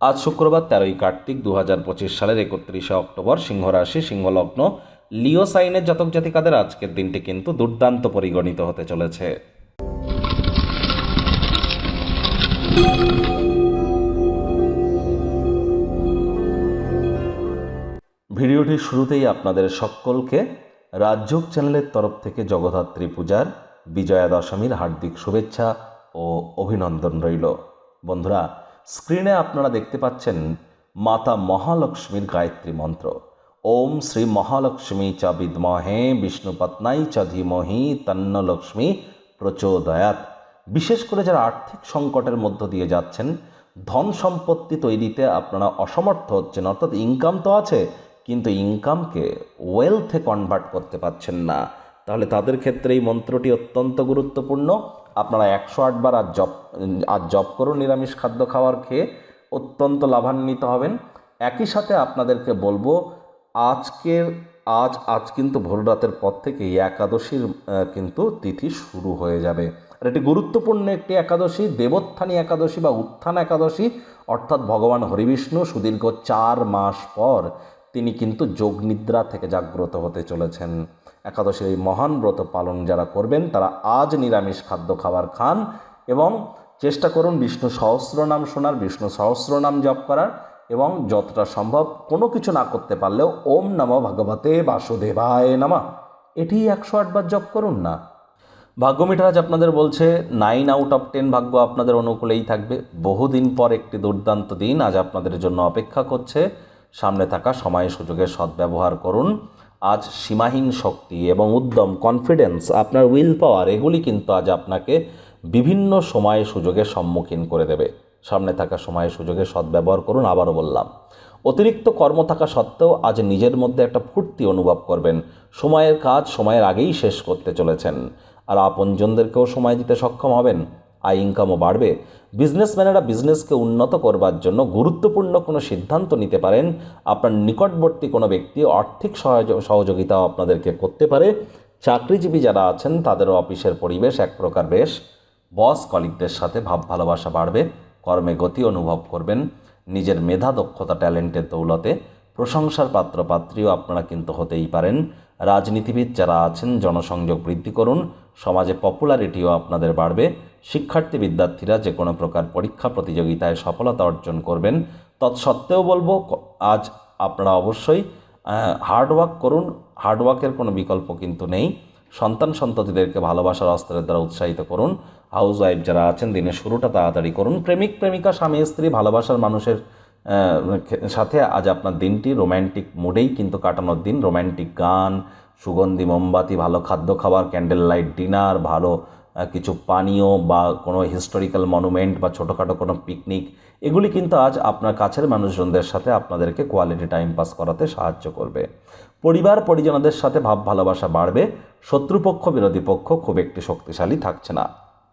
আজ শুক্রবার তেরোই কার্তিক দু হাজার পঁচিশ সালের একত্রিশে অক্টোবর সিংহ রাশি সিংহলগ্ন লিও সাইনের জাতক জাতিকাদের আজকের দিনটি কিন্তু দুর্দান্ত পরিগণিত হতে চলেছে। ভিডিওটির শুরুতেই আপনাদের সকলকে রাজযোগ চ্যানেলের তরফ থেকে জগদ্ধাত্রী পূজার বিজয়া দশমীর হার্দিক শুভেচ্ছা ও অভিনন্দন রইল। বন্ধুরা স্ক্রিনে আপনারা দেখতে পাচ্ছেন মাতা মহালক্ষ্মীর গায়ত্রী মন্ত্র। ওম শ্রী মহালক্ষ্মী চ বিদ্মহে বিষ্ণুপত্নাই চ ধীমহি তন্ন লক্ষ্মী প্রচোদয়াত। বিশেষ করে যারা আর্থিক সংকটের মধ্য দিয়ে যাচ্ছেন, ধন সম্পত্তি তৈরিতে আপনারা অসমর্থ হচ্ছেন, অর্থাৎ ইনকাম তো আছে, কিন্তু ইনকামকে ওয়েলথে কনভার্ট করতে পারছেন না। তাহলে তাদের ক্ষেত্রে এই মন্ত্রটি অত্যন্ত গুরুত্বপূর্ণ। আপনারা একশো আটবার আজ জপ আজ জপ করুন, নিরামিষ খাদ্য খাওয়ার খেয়ে অত্যন্ত লাভান্বিত হবেন। একই সাথে আপনাদেরকে বলব, আজকের, আজ আজ কিন্তু ভোর রাতের পর থেকেই একাদশীর কিন্তু তিথি শুরু হয়ে যাবে। আর এটি গুরুত্বপূর্ণ একটি একাদশী, দেবোত্থানী একাদশী বা উত্থান একাদশী, অর্থাৎ ভগবান হরিবিষ্ণু সুদীর্ঘ চার মাস পর তিনি কিন্তু যোগ নিদ্রা থেকে জাগ্রত হতে চলেছেন। একাদশীর এই মহান ব্রত পালন যারা করবেন, তারা আজ নিরামিষ খাদ্য খাবার খান এবং চেষ্টা করুন বিষ্ণু সহস্রনাম শোনার, বিষ্ণু সহস্রনাম জপ করার এবং যতটা সম্ভব কোনো কিছু না করতে পারলেও ওম নম ভগবতে বাসুদেবায় নামা। এটি একশো আটবার জপ করুন না। ভাগ্য মিঠারাজ আপনাদের বলছে নাইন আউট অফ টেন ভাগ্য আপনাদের অনুকূলেই থাকবে। বহুদিন পর একটি দুর্দান্ত দিন আজ আপনাদের জন্য অপেক্ষা করছে। সামনে থাকা সময় সুযোগের সদ্ব্যবহার করুন। আজ সীমাহীন শক্তি এবং উদ্যম কনফিডেন্স আপনার উইল পাওয়ার এগুলি কিন্তু আজ আপনাকে বিভিন্ন সময় সুযোগের সম্মুখীন করে দেবে। সামনে থাকা সময় সুযোগের সদ্ব্যবহার করুন, আবারও বললাম। অতিরিক্ত কর্ম থাকা সত্ত্বেও আজ নিজের মধ্যে একটা ফুর্তি অনুভব করবেন। সময়ের কাজ সময়ের আগেই শেষ করতে চলেছেন। আর আপনজনদেরকেও সময় দিতে সক্ষম হবেন। আয় ইনকামও বাড়বে বিজনেসম্যানেরা বিজনেসকে উন্নত করবার জন্য গুরুত্বপূর্ণ কোনো সিদ্ধান্ত নিতে পারেন। আপনার নিকটবর্তী কোনো ব্যক্তি আর্থিক সহযোগ সহযোগিতাও আপনাদেরকে করতে পারে। চাকরিজীবী যারা আছেন, তাদেরও অফিসের পরিবেশ এক প্রকার বেশ। বস কলিগদের সাথে ভাব ভালোবাসা বাড়বে, কর্মে গতি অনুভব করবেন। নিজের মেধা, দক্ষতা ট্যালেন্টের দৌলতে প্রশংসার পাত্র, পাত্রীও আপনারা কিন্তু হতেই পারেন। রাজনীতিবিদ যারা আছেন, জনসংযোগ বৃদ্ধি করুন, সমাজে পপুলারিটিও আপনাদের বাড়বে, শিক্ষার্থী বিদ্যার্থীরা যে কোনো প্রকার পরীক্ষা প্রতিযোগিতায় সফলতা অর্জন করবেন। তৎসত্ত্বেও বলব আজ আপনারা অবশ্যই হার্ডওয়ার্ক করুন হার্ডওয়ার্কের কোনো বিকল্প কিন্তু নেই। সন্তান সন্ততিদেরকে ভালোবাসার অস্ত্রের দ্বারা উৎসাহিত করুন। হাউস ওয়াইফ যারা আছেন, দিনের শুরুটা তাড়াতাড়ি করুন। প্রেমিক, প্রেমিকা, স্বামী, স্ত্রী, ভালোবাসার মানুষের সাথে আজ আপনার দিনটি রোম্যান্টিক মুডেই কিন্তু কাটানোর দিন। রোম্যান্টিক গান, সুগন্ধি, মোমবাতি, ভালো খাদ্য খাবার ক্যান্ডেল লাইট ডিনার ভালো কিছু পানীয় বা কোনো হিস্টোরিক্যাল মনুমেন্ট বা ছোটোখাটো কোনো পিকনিক এগুলি কিন্তু আজ আপনার কাছের মানুষজনদের সাথে আপনাদেরকে কোয়ালিটি টাইম পাস করাতে সাহায্য করবে। পরিবার, পরিজনদের সাথে ভাব ভালোবাসা বাড়বে। শত্রুপক্ষ, বিরোধী পক্ষ খুব একটি শক্তিশালী থাকছে না।